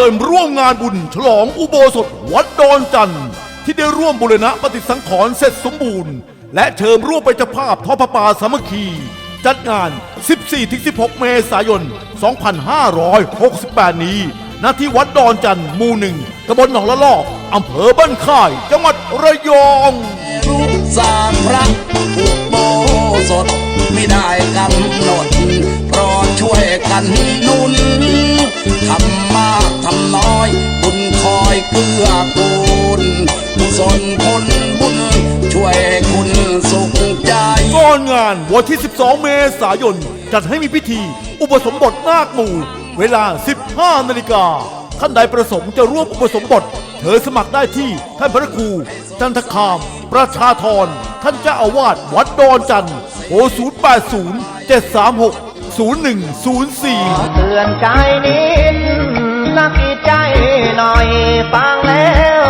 ชิญร่วมงานบุญฉลองอุโบสถวัดดอนจันทร์ที่ได้ร่วมบูรณะปฏิสังขรณ์เสร็จสมบูรณ์ และเชิญร่วมเป็นเจ้าภาพทอพระป่าสามัคคี จัดงาน 14-16 เมษายน 2568 นี้ณที่วัดดอนจันทร์หมู่หนึ่งตำบลหนองละลอกอำเภอบ้านค่าย จังหวัดระยองรู้สางพระอุโบสถไม่ได้กำหนดเพราะช่วยกันนุนทำมา บุญคอยเกื้อกูลกุศลผลบุญ ช่วยคุณสุขใจ ก่อนงานวันที่ 12 เมษายน จัดให้มีพิธี อุปสมบทนาคหมู่ เวลา 15 นาฬิกาท่านใดประสงค์จะร่วมอุปสมบทเชิญสมัครได้ที่ท่านพระครูจันทคาม ประชาธรท่านเจ้าอาวาสวัดดอนจันทร์โทร080 736 0104 เตือนใจนิดสักอีกใจ หน่อยฟังแล้ว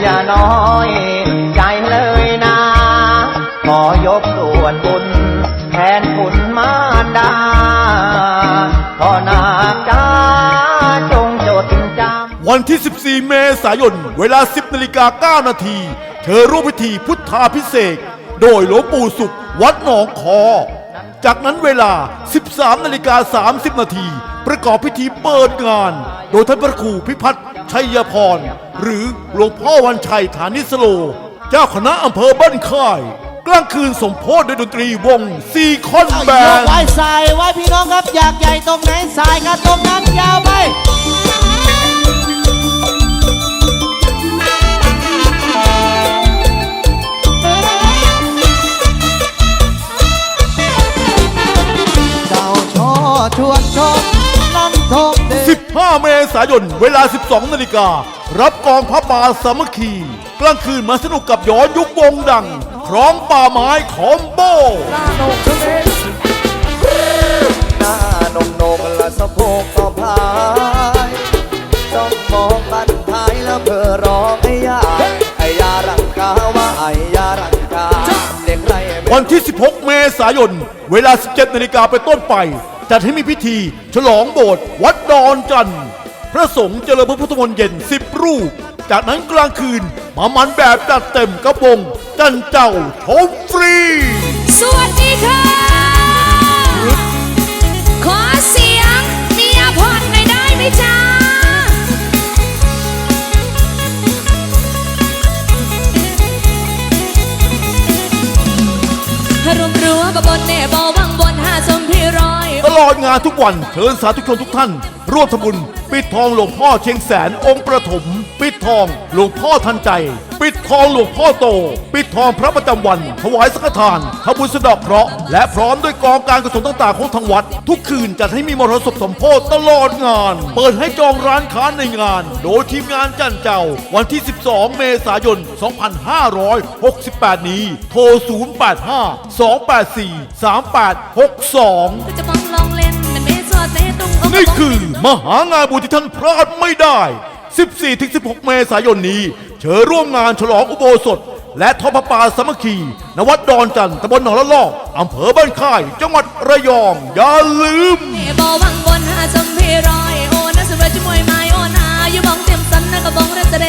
อย่าน้อย ใจเลยนะ ขอยกส่วนบุญแทนคุณมารดาขอนาคจ้าจงจดจำวันที่ 14 เมษายน เวลา 10นาฬิกา9นาทีเธอร่วมพิธีพุทธาพิเศษโดยหลวงปู่สุขวัดหนองคอ จากนั้นเวลา 13นาฬิกา30นาทีประกอบพิธีเปิดงาน โดยท่านพระครูพิพัฒน์ชัยพร หรือหลวงพ่อวันชัยฐานิสโล เจ้าคณะอำเภอบ้านค่าย กลางคืนสมโพธิด้วยดนตรีวงซีคอนแบนด์ไว้ใส่ไว้พี่น้องครับอยากใหญ่ตรงไหนสายกันตรงนั้นยาวไป 5 เมษายน เวลา 12 นาฬิกา รับกองพระป่าสามัคคี กลางคืนมาสนุกกับย้อนยุควงดัง ครองป่าไม้คอมโบ หน้หน้าหนกหนกละสะพกต่อพายต้องมองบันท้ายแล้วเธอรอไอยาไอยารังกาว่ไอยารังกาวันที่ 16 เมษายน เวลา 17 นาฬิกาไปต้นไป จัดให้มีพิธี ฉลองโบสถ์วัดดอนจันทร์พระสงฆ์เจริญพระพุทธมนต์เย็น10รูป จากนั้นกลางคืนมามันแบบจัดเต็มกระวงจันเจ้าชมฟรี สวัสดีค่ะ ขอเสียงเมียพรหน่อยได้ไหมจ๊ะรวมรัวบบนเน่บอวังบนหาสมพี่ร้อย ลอดงานทุกวันเชิญสาธุชนทุกท่าน ร่วมทำบุญ ปิดทองหลวงพ่อเชียงแสนองค์ประถม ปิดทองหลวงพ่อทันใจ ปิดทองหลวงพ่อโต ปิดทองพระประจำวัน ถวายสังฆทานทำบุญสะดอกเคราะห์และพร้อมด้วยกองการกุศลต่างๆของทางวัด ทุกคืนจัดให้มีมรสพสมโพธิตลอดงาน เปิดให้จองร้านค้าในงาน โดยทีมงานจันเจ้า วันที่ 12 เมษายน 2568 นี้ โทร 085 284 3862 นี่คือมหางานบุญที่ท่านพลาดไม่ได้ 14-16 เมษายนนี้ เชิญร่วมงานฉลองอุโบสถ และทอดพระป่าสามัคคีณวัดดอนจันทร์ตำบลหนองละลอกอำเภอบ้านค่าย จังหวัดระยอง อย่าลืม บอวังบนหาสมพี่ร้อยโอนะสุดว่าจมวยไม้โอนาอยู่บ้องเต็มสันนะก็บ้องรัตเด